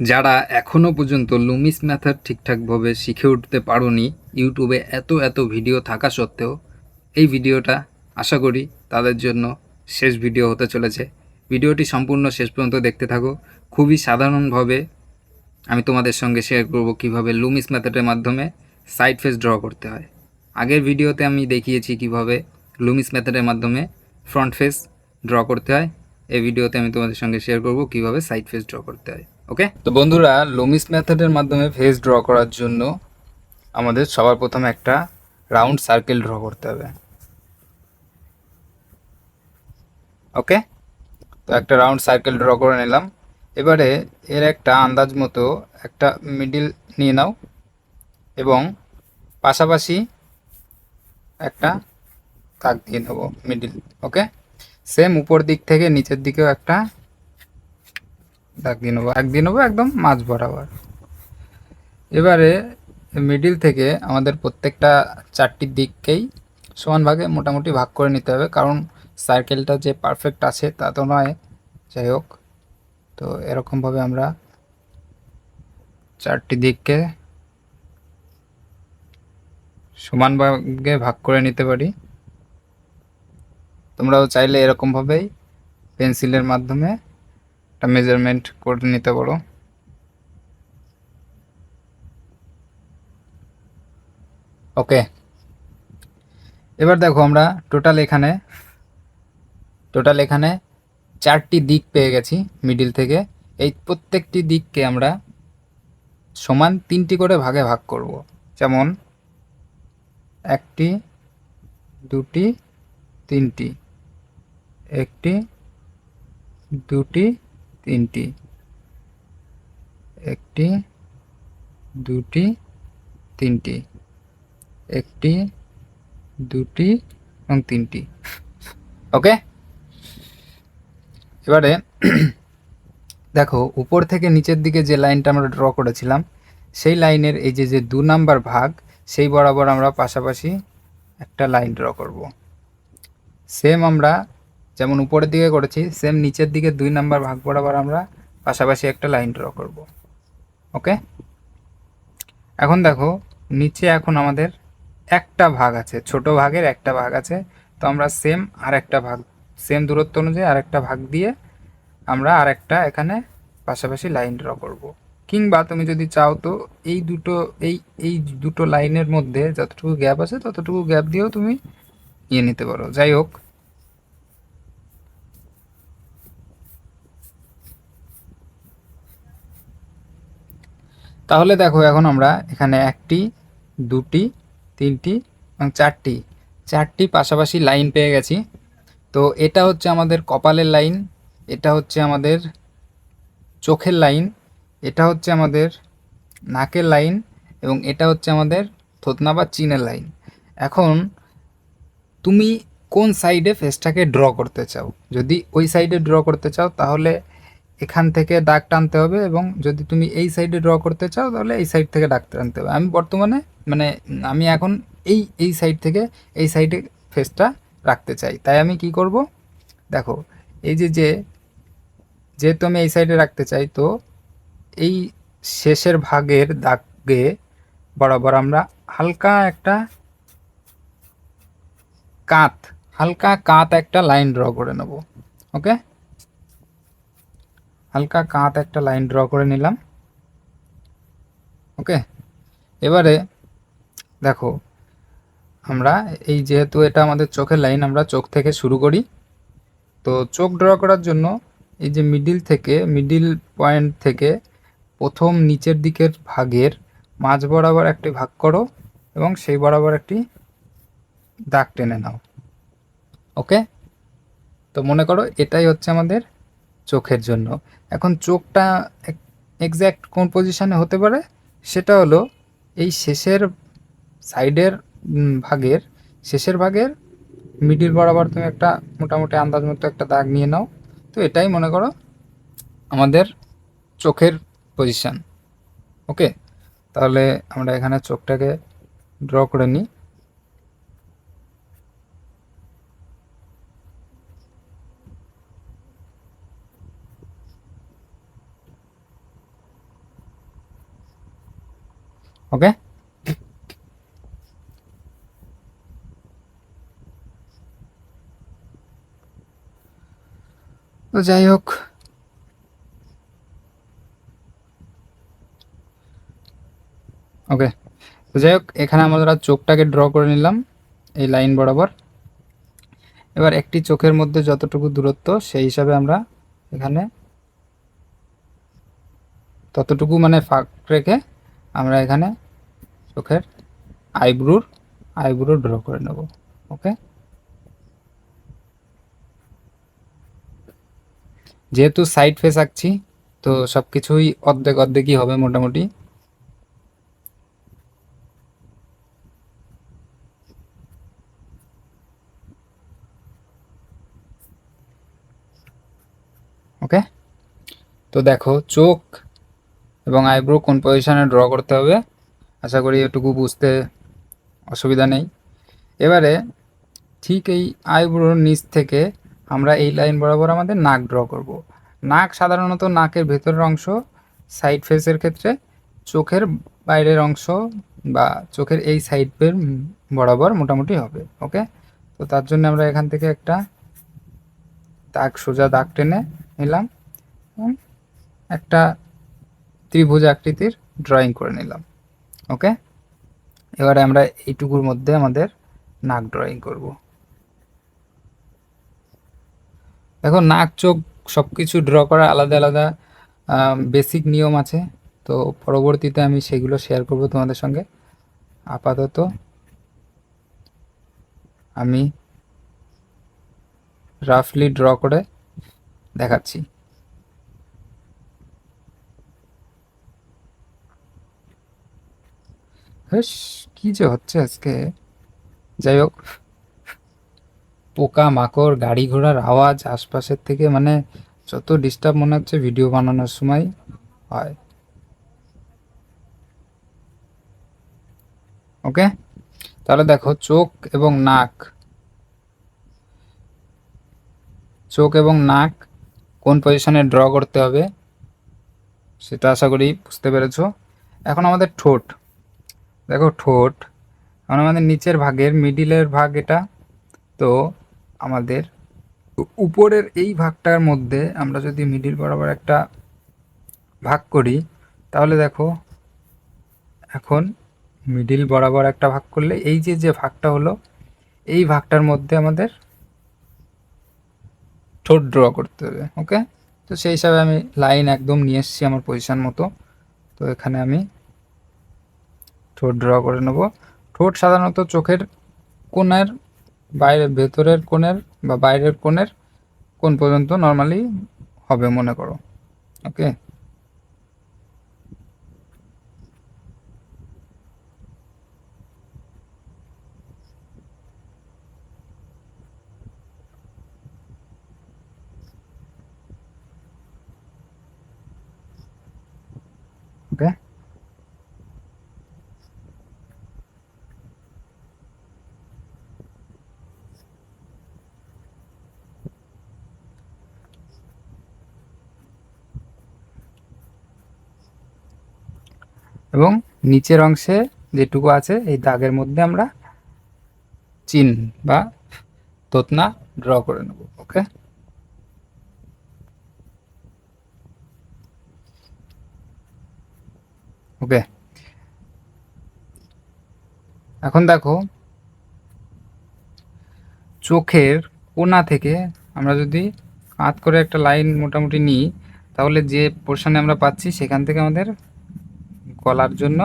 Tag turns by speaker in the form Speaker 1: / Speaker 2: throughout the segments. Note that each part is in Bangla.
Speaker 1: যারা এখনও পর্যন্ত লুমিস মেথড ঠিকঠাকভাবে শিখে উঠতে পারোনি ইউটিউবে এত এত ভিডিও থাকা সত্ত্বেও এই ভিডিওটা আশা করি তাদের জন্য শেষ ভিডিও হতে চলেছে। ভিডিওটি সম্পূর্ণ শেষ পর্যন্ত দেখতে থাকো। খুবই সাধারণভাবে আমি তোমাদের সঙ্গে শেয়ার করব কীভাবে লুমিস মেথডের মাধ্যমে সাইড ফেস ড্র করতে হয়। আগের ভিডিওতে আমি দেখিয়েছি কীভাবে লুমিস মেথডের মাধ্যমে ফ্রন্ট ফেস ড্র করতে হয়। এই ভিডিওতে আমি তোমাদের সঙ্গে শেয়ার করব কীভাবে সাইড ফেস ড্র করতে হয়। ওকে? তো বন্ধুরা লোমিস মেথডের মাধ্যমে ফেস ড্র করার জন্য আমাদের সবার প্রথমে একটা রাউন্ড সার্কেল ড্র করতে হবে। ওকে? তো একটা রাউন্ড সার্কেল ড্র করে নিলাম। এবারে এর একটা আন্দাজ মতো একটা মিডিল নিয়ে নাও এবং পাশাপাশি একটা দাগ দিয়ে নেব মিডিল ওকে? সেম উপর দিক থেকে নিচের দিকেও একটা দাগ দিয়ে নেব এক দিয়ে নেব একদম মাঝ বরাবর। এবারে মিডিল থেকে আমাদের প্রত্যেকটা চারটি দিককেই সমান ভাগে মোটামুটি ভাগ করে নিতে হবে, কারণ সার্কেলটা যে পারফেক্ট আছে তা তো নয়। যাই হোক, তো এরকমভাবে আমরা চারটি দিককে সমান ভাগে ভাগ করে নিতে পারি। তোমরাও চাইলে এরকমভাবেই পেন্সিলের মাধ্যমে একটা মেজারমেন্ট করে নিতে পারো। ওকে এবার দেখো আমরা টোটাল এখানে টোটাল এখানে চারটি দিক পেয়ে গেছি মিডিল থেকে। এই প্রত্যেকটি দিককে আমরা সমান তিনটি করে ভাগে ভাগ করব। যেমন একটি, দুটি, তিনটি। একটি, দুটি তিনটি। একটি, দুটি, তিনটি। একটি, দুটি এবং তিনটি। ওকে? এবারে দেখো, উপর থেকে নিচের দিকে যে লাইনটা আমরা ড্র করেছিলাম, সেই লাইনের এই যে যে দু নাম্বার ভাগ, সেই বরাবর আমরা পাশাপাশি একটা লাইন ড্র করব। সেম আমরা যেমন উপরের দিকে করেছি সেম নিচের দিকে দুই নাম্বার ভাগ বরাবর আমরা পাশাপাশি একটা লাইন ড্র করব। ওকে এখন দেখো, নিচে এখন আমাদের একটা ভাগ আছে, ছোট ভাগের একটা ভাগ আছে। তো আমরা সেম আর একটা ভাগ সেম দূরত্ব অনুযায়ী আর একটা ভাগ দিয়ে আমরা আর একটা এখানে পাশাপাশি লাইন ড্র করব। কিংবা তুমি যদি চাও তো এই দুটো, এই এই দুটো লাইনের মধ্যে যতটুকু গ্যাপ আছে ততটুকু গ্যাপ দিয়েও তুমি নিয়ে নিতে পারো। যাই হোক তাহলে দেখো এখন আমরা এখানে একটি, দুটি, তিনটি এবং চারটি চারটি পাশাপাশি লাইন পেয়ে গেছি। তো এটা হচ্ছে আমাদের কপালের লাইন, এটা হচ্ছে আমাদের চোখের লাইন, এটা হচ্ছে আমাদের নাকের লাইন এবং এটা হচ্ছে আমাদের থতনা বা চিনের লাইন। এখন তুমি কোন সাইডে ফেসটাকে ড্র করতে চাও? যদি ওই সাইডে ড্র করতে চাও তাহলে এখান থেকে দাগ টানতে হবে এবং যদি তুমি এই সাইডে ড্র করতে চাও, তাহলে এই সাইড থেকে দাগ টানতে হবে। আমি বর্তমানে মানে আমি এখন এই এই সাইড থেকে এই সাইডে ফেসটা রাখতে চাই। তাই আমি কি করব? দেখো, এই যে যে, যেহেতু আমি এই সাইডে রাখতে চাই, তো এই শেষের ভাগের দাগে বরাবর আমরা হালকা একটা কাত হালকা কাত একটা লাইন ড্র করে নেব। ওকে হালকা কাত একটা লাইন ড্র করে নিলাম। ওকে? এবারে দেখো, আমরা এই যেহেতু এটা আমাদের চোখের লাইন, আমরা চোখ থেকে শুরু করি। তো চোখ ড্র করার জন্য এই যে মিডিল থেকে মিডিল পয়েন্ট থেকে প্রথম নিচের দিকের ভাগের মাঝ বরাবর একটি ভাগ করো এবং সেই বরাবর একটি দাগ টেনে নাও। ওকে? তো মনে করো এটাই হচ্ছে আমাদের চোখের জন্য। এখন চোখটা এক্স্যাক্ট কোন পজিশানে হতে পারে, সেটা হলো এই শেষের সাইডের ভাগের, শেষের ভাগের মিডিল বরাবর তুমি একটা মোটামুটি আন্দাজ মতো একটা দাগ নিয়ে নাও। তো এটাই মনে করো আমাদের চোখের পজিশান ওকে তাহলে আমরা এখানে চোখটাকে ড্র করে নিই। ওকে? তো যাই হোক। ওকে, তো যাই হোক, এখানে আমরা চোখটাকে ড্র করে নিলাম, এই লাইন বরাবর। এবার একটি চোখের মধ্যে যতটুকু দূরত্ব, সেই হিসাবে আমরা এখানে ততটুকু মানে ফাঁক রেখে আমরা এখানে চোখের আইব্রুর আইব্রু ড্র করে নেব, ওকে? যেহেতু সাইড ফেস আঁকছি, তো সব কিছুই অর্ধেক অর্ধেকই হবে মোটামুটি। ওকে? তো দেখো, চোখ এবং আইব্রো কোন পজিশনে ড্র করতে হবে? আশা করি এটুকু বুঝতে অসুবিধা নেই। এবারে ঠিক এই আইব্রোর নিচ থেকে আমরা এই লাইন বরাবর আমাদের নাক ড্র করব। নাক সাধারণত নাকের ভেতরের অংশ সাইড ফেসের ক্ষেত্রে চোখের বাইরের অংশ বা চোখের এই সাইড বরাবর মোটামুটি হবে ওকে তো তার জন্য আমরা এখান থেকে একটা দাগ, সোজা দাগ টেনে নিলাম একটা ত্রিভুজ আকৃতির ড্রয়িং করে নিলাম। ওকে এবারে আমরা এইটুকুর মধ্যে আমাদের নাক ড্রয়িং করব। দেখো, নাক, চোখ সব কিছু ড্র করা আলাদা আলাদা বেসিক নিয়ম আছে। তো পরবর্তীতে আমি সেগুলো শেয়ার করব তোমাদের সঙ্গে। আপাতত আমি রাফলি ড্র করে দেখাচ্ছি। কি যে হচ্ছে আজকে? যাই হোক পোকা মাকড় গাড়ি ঘোড়ার আওয়াজ আশপাশের থেকে মানে যত ডিস্টার্ব মনে হচ্ছে ভিডিও বানানোর সময় হয়। ওকে তাহলে দেখো, চোখ এবং নাক। চোখ এবং নাক কোন পজিশনে ড্র করতে হবে, সেটা আশা করি বুঝতে পেরেছ। এখন আমাদের ঠোঁট। দেখো ঠোঁট, এখন আমাদের নিচের ভাগের মিডিলের ভাগ এটা। তো আমাদের উপরের এই ভাগটার মধ্যে আমরা যদি মিডিল বরাবর একটা ভাগ করি, তাহলে দেখো এখন মিডিল বরাবর একটা ভাগ করলে এই যে যে ভাগটা হলো, এই ভাগটার মধ্যে আমাদের ঠোঁট ড্র করতে হবে ওকে তো সেই হিসাবে আমি লাইন একদম নিয়ে এসেছি আমার পজিশন মতো। তো এখানে আমি ঠোঁট ড্র করে নেব। ঠোঁট সাধারণত চোখের কোণের বাইরের ভেতরের কোণের বা বাইরের কোণের কোন পর্যন্ত নর্মালি হবে মনে করো। ওকে ওকে এবং নিচের অংশে যেটুকু আছে, এই দাগের মধ্যে আমরা চিন বা তোতনা ড্র করে নেব ওকে ওকে এখন দেখো, চোখের কোনা থেকে আমরা যদি কাত করে একটা লাইন মোটামুটি নিই, তাহলে যে পোর্শনে আমরা পাচ্ছি, সেখান থেকে আমাদের গলার জন্য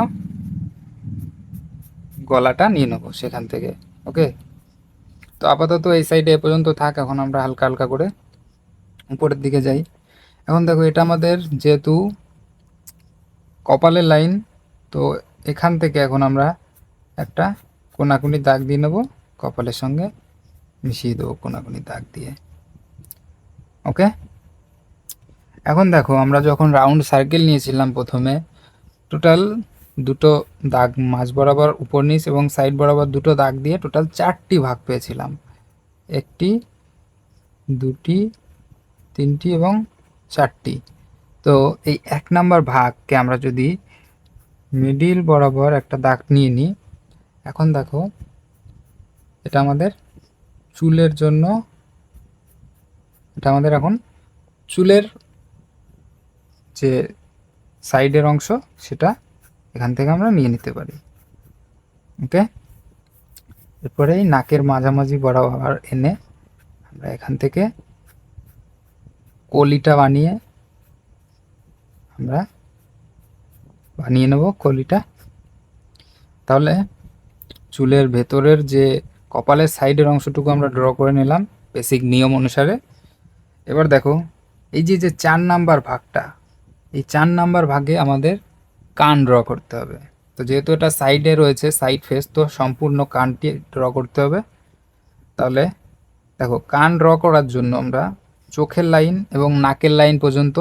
Speaker 1: গলাটা নিয়ে নেব সেখান থেকে, ওকে? তো আপাতত এই সাইডে এ পর্যন্ত থাক, এখন আমরা হালকা হালকা করে উপরের দিকে যাই। এখন দেখো, এটা আমাদের যেহেতু কপালের লাইন তো এখান থেকে এখন আমরা একটা কোনাকুনি দাগ দিয়ে নেব, কপালের সঙ্গে মিশিয়ে দেবো কোনাকুনি দাগ দিয়ে, ওকে? এখন দেখো, আমরা যখন রাউন্ড সার্কেল নিয়েছিলাম প্রথমে টোটাল দুটো দাগ, মাঝ বরাবর উপর নিচ এবং সাইড বরাবর দুটো দাগ দিয়ে টোটাল চারটি ভাগ পেয়েছিলাম। একটি, দুটি, তিনটি এবং চারটি। তো এই এক নাম্বার ভাগকে আমরা যদি মিডিল বরাবর একটা দাগ নিয়ে নিই, এখন দেখো এটা আমাদের চুলের জন্য, এটা আমাদের এখন চুলের যে সাইডের অংশ সেটা এখান থেকে আমরা নিয়ে নিতে পারি। ওকে? এরপরে এই নাকের মাঝামাঝি বরাবর এনে আমরা এখান থেকে কলিটা বানিয়ে আমরা বানিয়ে নেব কলিটা। তাহলে চুলের ভেতরের যে কপালের সাইডের অংশটুকু আমরা ড্র করে নিলাম বেসিক নিয়ম অনুসারে। এবার দেখো, এই যে যে চার নাম্বার ভাগটা এই চার নাম্বার ভাগে আমাদের কান ড্র করতে হবে। তো যেহেতু এটা সাইডে রয়েছে, সাইড ফেস, তো সম্পূর্ণ কানটি ড্র করতে হবে। তাহলে দেখো, কান ড্র করার জন্য আমরা চোখের লাইন এবং নাকের লাইন পর্যন্ত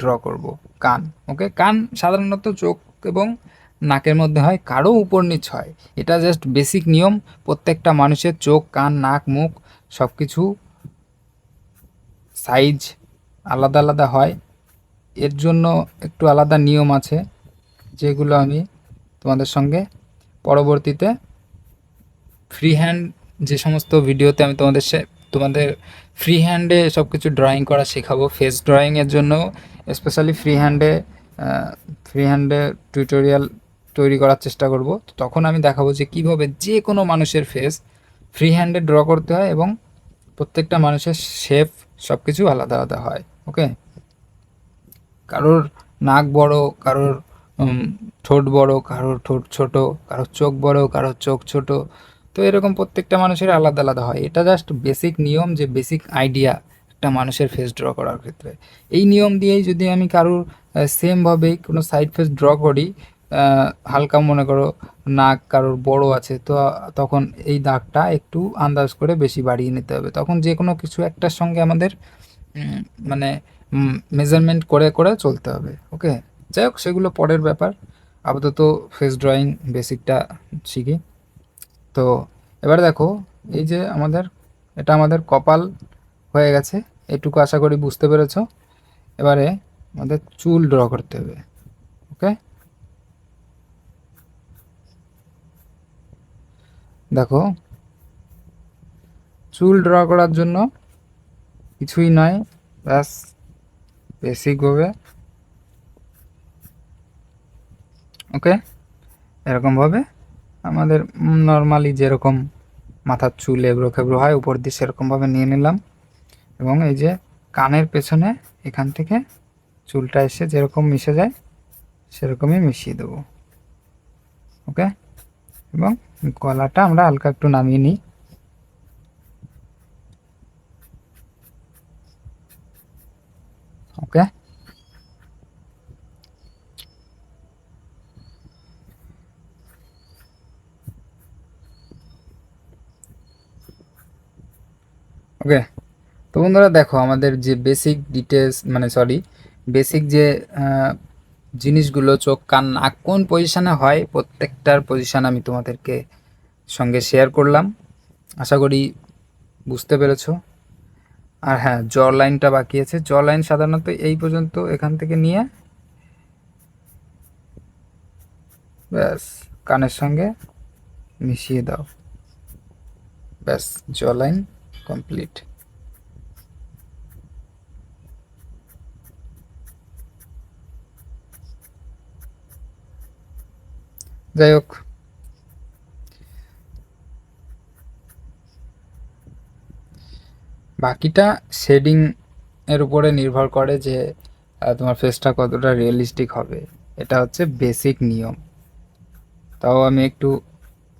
Speaker 1: ড্র করব, কান, ওকে? কান সাধারণত চোখ এবং নাকের মধ্যে হয়, কারও উপর নিচ হয়। এটা জাস্ট বেসিক নিয়ম, প্রত্যেকটা মানুষের চোখ, কান, নাক, মুখ সব কিছু সাইজ আলাদা আলাদা হয়। এর জন্য একটু আলাদা নিয়ম আছে, যেগুলো আমি তোমাদের সঙ্গে পরবর্তীতে ফ্রি হ্যান্ড যে সমস্ত ভিডিওতে আমি তোমাদের সে তোমাদের ফ্রি হ্যান্ডে সব কিছু ড্রয়িং করা শেখাবো। ফেস ড্রয়িংয়ের জন্য স্পেশালি ফ্রি হ্যান্ডে ফ্রি হ্যান্ডে টিউটোরিয়াল তৈরি করার চেষ্টা করব। তখন আমি দেখাবো যে কীভাবে যে কোনো মানুষের ফেস ফ্রি হ্যান্ডে ড্র করতে হয় এবং প্রত্যেকটা মানুষের শেপ সব কিছু আলাদা আলাদা হয় ওকে কারোর নাক বড় কারোর ঠোঁট বড় কারোর ঠোঁট ছোট কারোর চোখ বড় কারোর চোখ ছোট। তো এরকম প্রত্যেকটা মানুষের আলাদা আলাদা হয়। এটা জাস্ট বেসিক নিয়ম যে বেসিক আইডিয়া একটা মানুষের ফেস ড্র করার ক্ষেত্রে। এই নিয়ম দিয়েই যদি আমি কারোর সেমভাবেই কোনো সাইড ফেস ড্র করি হালকা মনে করো নাক কারোর বড় আছে তো তখন এই দাগটা একটু আন্দাজ করে বেশি বাড়িয়ে নিতে হবে। তখন যে কোনো কিছু একটার সঙ্গে আমাদের মানে মেজারমেন্ট করে করে চলতে হবে ওকে যাই হোক, সেগুলো পরের ব্যাপার। আপাতত ফেস ড্রয়িং বেসিকটা শিখি। তো এবার দেখো, এই যে আমাদের, এটা আমাদের কপাল হয়ে গেছে, এটুকু আশা করি বুঝতে পেরেছ। এবারে আমাদের চুল ড্র করতে হবে ওকে দেখো, চুল ড্র করার জন্য কিছুই নয়, ব্যাস। বেসিকভাবে ওকে? এরকমভাবে আমাদের নর্মালি যেরকম মাথার চুল এবড়ো খেবড়ো হয়, উপর দিয়ে সেরকমভাবে নিয়ে নিলাম। এবং এই যে কানের পেছনে এখান থেকে চুলটা এসে যেরকম মিশে যায়, সেরকমই মিশিয়ে দেবো। ওকে? এবং গলাটা আমরা হালকা একটু নামিয়ে নিই ওকে ওকে তো বন্ধুরা দেখো, আমাদের যে বেসিক ডিটেলস মানে সরি বেসিক যে জিনিসগুলো চোখ কান নাক কোন পজিশনে হয়, প্রত্যেকটার পজিশন আমি তোমাদেরকে সঙ্গে শেয়ার করলাম। আশা করি বুঝতে পেরেছ। আর হ্যাঁ জ লাইনটা বাকি আছে। জ লাইন সাধারণত এই পর্যন্ত এখান থেকে নিয়ে, ব্যাস, কানের সঙ্গে মিশিয়ে দাও। ব্যাস জ লাইন কমপ্লিট যাই বাকিটা শেডিং এর উপরে নির্ভর করে যে তোমার ফেসটা কতটা রিয়েলিস্টিক হবে। এটা হচ্ছে বেসিক নিয়ম। তাও আমি একটু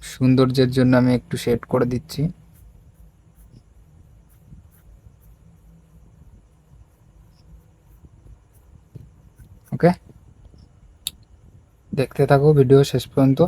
Speaker 1: সৌন্দর্যের জন্য আমি একটু শেড করে দিচ্ছি। ওকে। দেখতে থাকো ভিডিও শেষ পর্যন্ত।